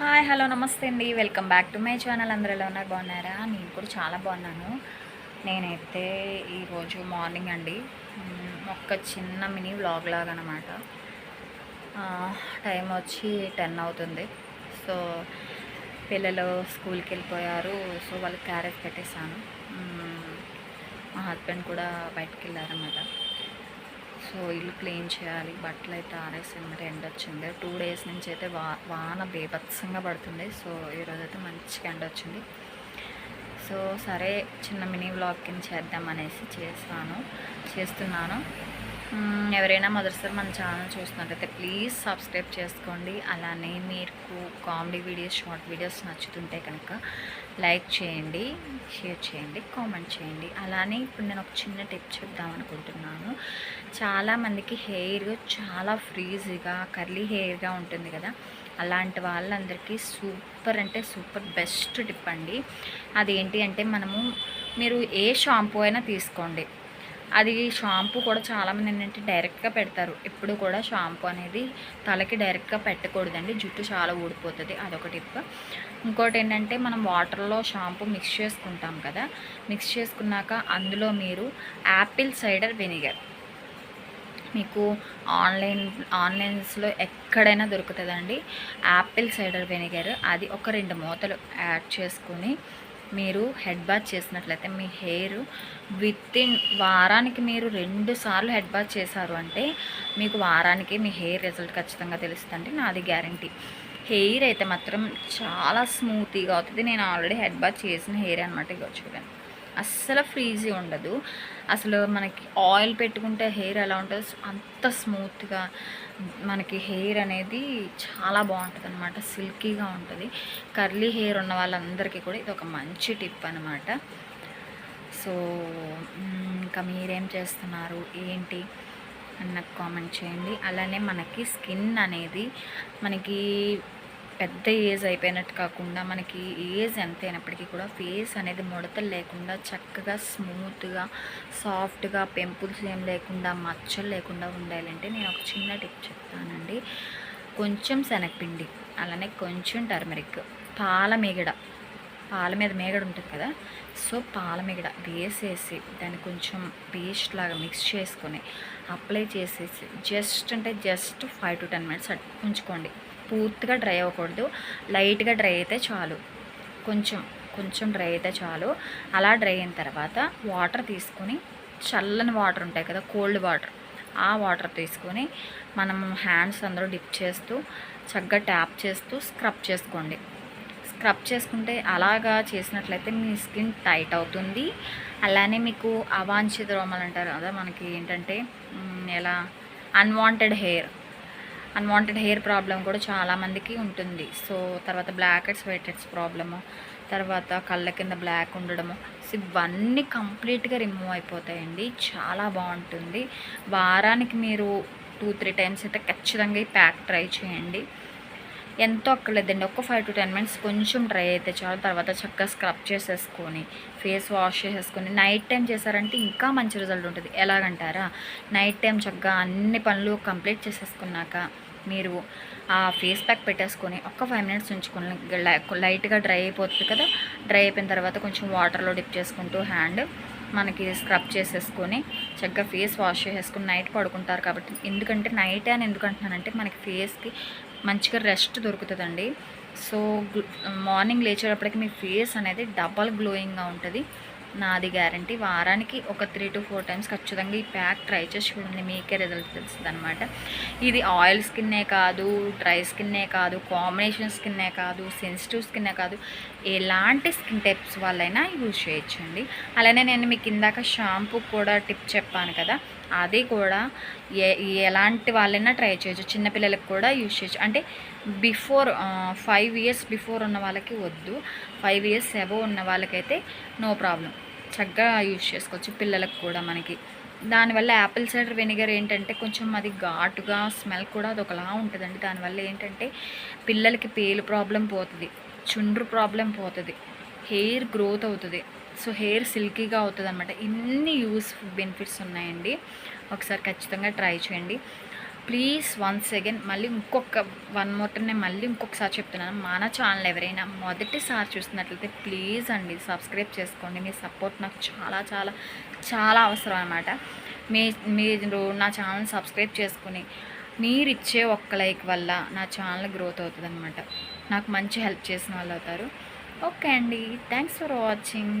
Hi hello నమస్తే అండి. Welcome back to my channel. అందరూ ఎలా ఉన్నారు? బాగున్నారా? నేను కూడా చాలా బాగున్నాను. నేనైతే ఈరోజు మార్నింగ్ అండి. ఒక చిన్న మినీ వ్లాగ్ లాగా అనమాట టైం వచ్చి టెన్ అవుతుంది. సో పిల్లలు స్కూల్కి వెళ్ళిపోయారు. సో వాళ్ళకి క్యారేజ్ పెట్టేశాను. మా హస్బెండ్ కూడా బయటకు వెళ్ళారన్నమాట. సో ఇల్లు క్లీన్ చేయాలి. బట్టలు అయితే ఆరేసాను మరి ఎండ వచ్చింది. టూ డేస్ నుంచి అయితే వా వాన బేభత్సంగా పడుతుంది. సో ఈరోజు అయితే మంచిగా ఎండ వచ్చింది. సో సరే చిన్న మినీ వ్లాగ్ కింద చేద్దామనేసి చేస్తాను చేస్తున్నాను. ఎవరైనా మొదటిసారి మన ఛానల్ చూస్తున్నట్టయితే ప్లీజ్ సబ్స్క్రైబ్ చేసుకోండి. అలానే మీకు కామెడీ వీడియోస్ షార్ట్ వీడియోస్ నచ్చుతుంటే కనుక లైక్ చేయండి షేర్ చేయండి కామెంట్ చేయండి. అలానే ఇప్పుడు నేను ఒక చిన్న టిప్ చెప్దాం అనుకుంటున్నాను. చాలామందికి హెయిర్ చాలా ఫ్రీజీగా కర్లీ హెయిర్గా ఉంటుంది కదా. అలాంటి వాళ్ళందరికీ సూపర్ అంటే సూపర్ బెస్ట్ టిప్ అండి. అదేంటి అంటే మనము మీరు ఏ షాంపూ అయినా తీసుకోండి. అది షాంపూ కూడా చాలామంది ఏంటంటే డైరెక్ట్గా పెడతారు. ఎప్పుడు కూడా షాంపూ అనేది తలకి డైరెక్ట్గా పెట్టకూడదండి. జుట్టు చాలా ఊడిపోతుంది. అదొక టిప్. ఇంకోటి ఏంటంటే మనం వాటర్లో షాంపూ మిక్స్ చేసుకుంటాం కదా మిక్స్ చేసుకున్నాక అందులో మీరు యాపిల్ సైడర్ వెనిగర్. మీకు ఆన్లైన్ ఆన్లైన్స్లో ఎక్కడైనా దొరుకుతుందండి. యాపిల్ సైడర్ వెనిగర్ అది ఒక రెండు మూతలు యాడ్ చేసుకొని మీరు హెడ్ బాత్ చేసినట్లయితే మీ హెయిర్ విత్ ఇన్ వారానికి మీరు రెండు సార్లు హెడ్ బాత్ చేశారు అంటే మీకు వారానికి మీ హెయిర్ రిజల్ట్ ఖచ్చితంగా తెలుస్తుంది నాది గ్యారంటీ హెయిర్ అయితే మాత్రం చాలా స్మూతీగా అవుతుంది. నేను ఆల్రెడీ హెడ్ బాత్ చేసిన హెయిర్ అనమాట ఇక చూడండి. అస్సలు ఫ్రీజీ ఉండదు. అసలు మనకి ఆయిల్ పెట్టుకుంటే హెయిర్ ఎలా ఉంటుందో అంత స్మూత్గా మనకి హెయిర్ అనేది చాలా బాగుంటుంది అనమాట సిల్కీగా ఉంటుంది. కర్లీ హెయిర్ ఉన్న వాళ్ళందరికీ కూడా ఇది ఒక మంచి టిప్ అనమాట సో ఇంకా మీరేం చేస్తున్నారు? ఏంటి? అని నాకు కామెంట్ చేయండి. అలానే మనకి స్కిన్ అనేది మనకి పెద్ద ఏజ్ అయిపోయినట్టు కాకుండా మనకి ఏజ్ ఎంత అయినప్పటికీ కూడా ఫేస్ అనేది ముడతలు లేకుండా చక్కగా స్మూత్గా సాఫ్ట్గా పెంపుల్స్ ఏం లేకుండా మచ్చలు లేకుండా ఉండాలంటే నేను ఒక చిన్న టిప్ చెప్తానండి. కొంచెం శనగపిండి అలానే కొంచెం టర్మరిక్ పాల మీగడ పాల మీద మేగడ ఉంటుంది కదా సో పాల మీగడ వేసేసి దాన్ని కొంచెం పేస్ట్ లాగా మిక్స్ చేసుకొని అప్లై చేసేసి జస్ట్ అంటే just five to ten minutes ఉంచుకోండి. పూర్తిగా డ్రై అవ్వకూడదు. లైట్గా డ్రై అయితే చాలు. కొంచెం కొంచెం డ్రై అయితే చాలు. అలా డ్రై అయిన తర్వాత వాటర్ తీసుకొని చల్లని వాటర్ ఉంటాయి కదా కోల్డ్ వాటర్. ఆ వాటర్ తీసుకొని మనం హ్యాండ్స్ అందరూ డిప్ చేస్తూ చక్కగా ట్యాప్ చేస్తూ స్క్రబ్ చేసుకోండి. స్క్రబ్ చేసుకుంటే అలాగా చేసినట్లయితే మీ స్కిన్ టైట్ అవుతుంది. అలానే మీకు అవాంఛిత రోమలు అంటారు కదా మనకి ఏంటంటే ఎలా unwanted hair. Unwanted hair problem కూడా చాలామందికి ఉంటుంది. సో తర్వాత black heads white heads problem తర్వాత కళ్ళ కింద బ్లాక్ ఉండడము. సో ఇవన్నీ కంప్లీట్గా రిమూవ్ అయిపోతాయండి. చాలా బాగుంటుంది. వారానికి మీరు టూ త్రీ టైమ్స్ అయితే ఖచ్చితంగా ఈ ప్యాక్ ట్రై చేయండి. ఎంతో అక్కర్లేదండి. ఒక ఫైవ్ టు టెన్ మినిట్స్ కొంచెం డ్రై అయితే చాలు. తర్వాత చక్కగా స్క్రబ్ చేసేసుకొని ఫేస్ వాష్ చేసేసుకొని నైట్ టైం చేశారంటే ఇంకా మంచి రిజల్ట్ ఉంటుంది. ఎలాగంటారా? నైట్ టైం చక్కగా అన్ని పనులు కంప్లీట్ చేసేసుకున్నాక మీరు ఆ ఫేస్ ప్యాక్ పెట్టేసుకొని ఒక్క ఫైవ్ మినిట్స్ ఉంచుకొని లై- లైట్గా డ్రై అయిపోతుంది కదా? డ్రై అయిపోయిన తర్వాత కొంచెం వాటర్లో డిప్ చేసుకుంటూ హ్యాండ్ మనకి స్క్రబ్ చేసేసుకొని చక్కగా ఫేస్ వాష్ చేసేసుకుని నైట్ పడుకుంటారు కాబట్టి. ఎందుకంటే నైట్ అని ఎందుకు అంటున్నానంటే మనకి ఫేస్కి మంచిగా రెస్ట్ దొరుకుతుందండి. సో మార్నింగ్ లేచేటప్పటికి మీ ఫేస్ అనేది డబల్ గ్లోయింగ్గా ఉంటుంది. నాది గ్యారంటీ వారానికి ఒక త్రీ టు ఫోర్ టైమ్స్ ఖచ్చితంగా ఈ ప్యాక్ ట్రై చేసి చూడండి మీకే రిజల్ట్ తెలుస్తుంది అనమాట ఇది ఆయిల్ స్కిన్నే కాదు డ్రై స్కిన్నే కాదు కాంబినేషన్ స్కిన్నే కాదు సెన్సిటివ్ స్కిన్నే కాదు ఎలాంటి స్కిన్ టైప్స్ వాళ్ళైనా యూజ్ చేయొచ్చండి. అలానే నేను మీకు ఇందాక షాంపూ కూడా టిప్ చెప్పాను కదా అది కూడా ఏ ఎలాంటి వాళ్ళైనా ట్రై చేయొచ్చు. చిన్నపిల్లలకు కూడా యూజ్ చేయొచ్చు. అంటే బిఫోర్ ఫైవ్ ఇయర్స్ బిఫోర్ ఉన్న వాళ్ళకి వద్దు. ఫైవ్ ఇయర్స్ ఎబో ఉన్న వాళ్ళకైతే నో ప్రాబ్లం. చక్కగా యూజ్ చేసుకోవచ్చు పిల్లలకు కూడా మనకి. దానివల్ల యాపిల్ సైడర్ వెనిగర్ ఏంటంటే కొంచెం అది ఘాటుగా స్మెల్ కూడా అది ఒకలా ఉంటుందండి. దానివల్ల ఏంటంటే పిల్లలకి పేలు ప్రాబ్లం పోతుంది చుండ్రు ప్రాబ్లం పోతుంది హెయిర్ గ్రోత్ అవుతుంది. సో హెయిర్ సిల్కీగా అవుతుంది అనమాట ఇన్ని యూస్ఫుల్ బెనిఫిట్స్ ఉన్నాయండి. ఒకసారి ఖచ్చితంగా ట్రై చేయండి. ప్లీజ్ వన్స్ అగైన్ మళ్ళీ ఇంకొక వన్ మోటర్ నేను మళ్ళీ ఇంకొకసారి చెప్తున్నాను. మన ఛానల్ ఎవరైనా మొదటిసారి చూస్తున్నట్లయితే ప్లీజ్ అండి సబ్స్క్రైబ్ చేసుకోండి. మీ సపోర్ట్ నాకు చాలా చాలా చాలా అవసరం అనమాట మీ మీరు నా ఛానల్ సబ్స్క్రైబ్ చేసుకుని మీరు ఇచ్చే ఒక్క లైక్ వల్ల నా ఛానల్ గ్రోత్ అవుతుంది అనమాట నాకు మంచి హెల్ప్ చేసిన వాళ్ళు అవుతారు. ఓకే అండి. Thanks for watching.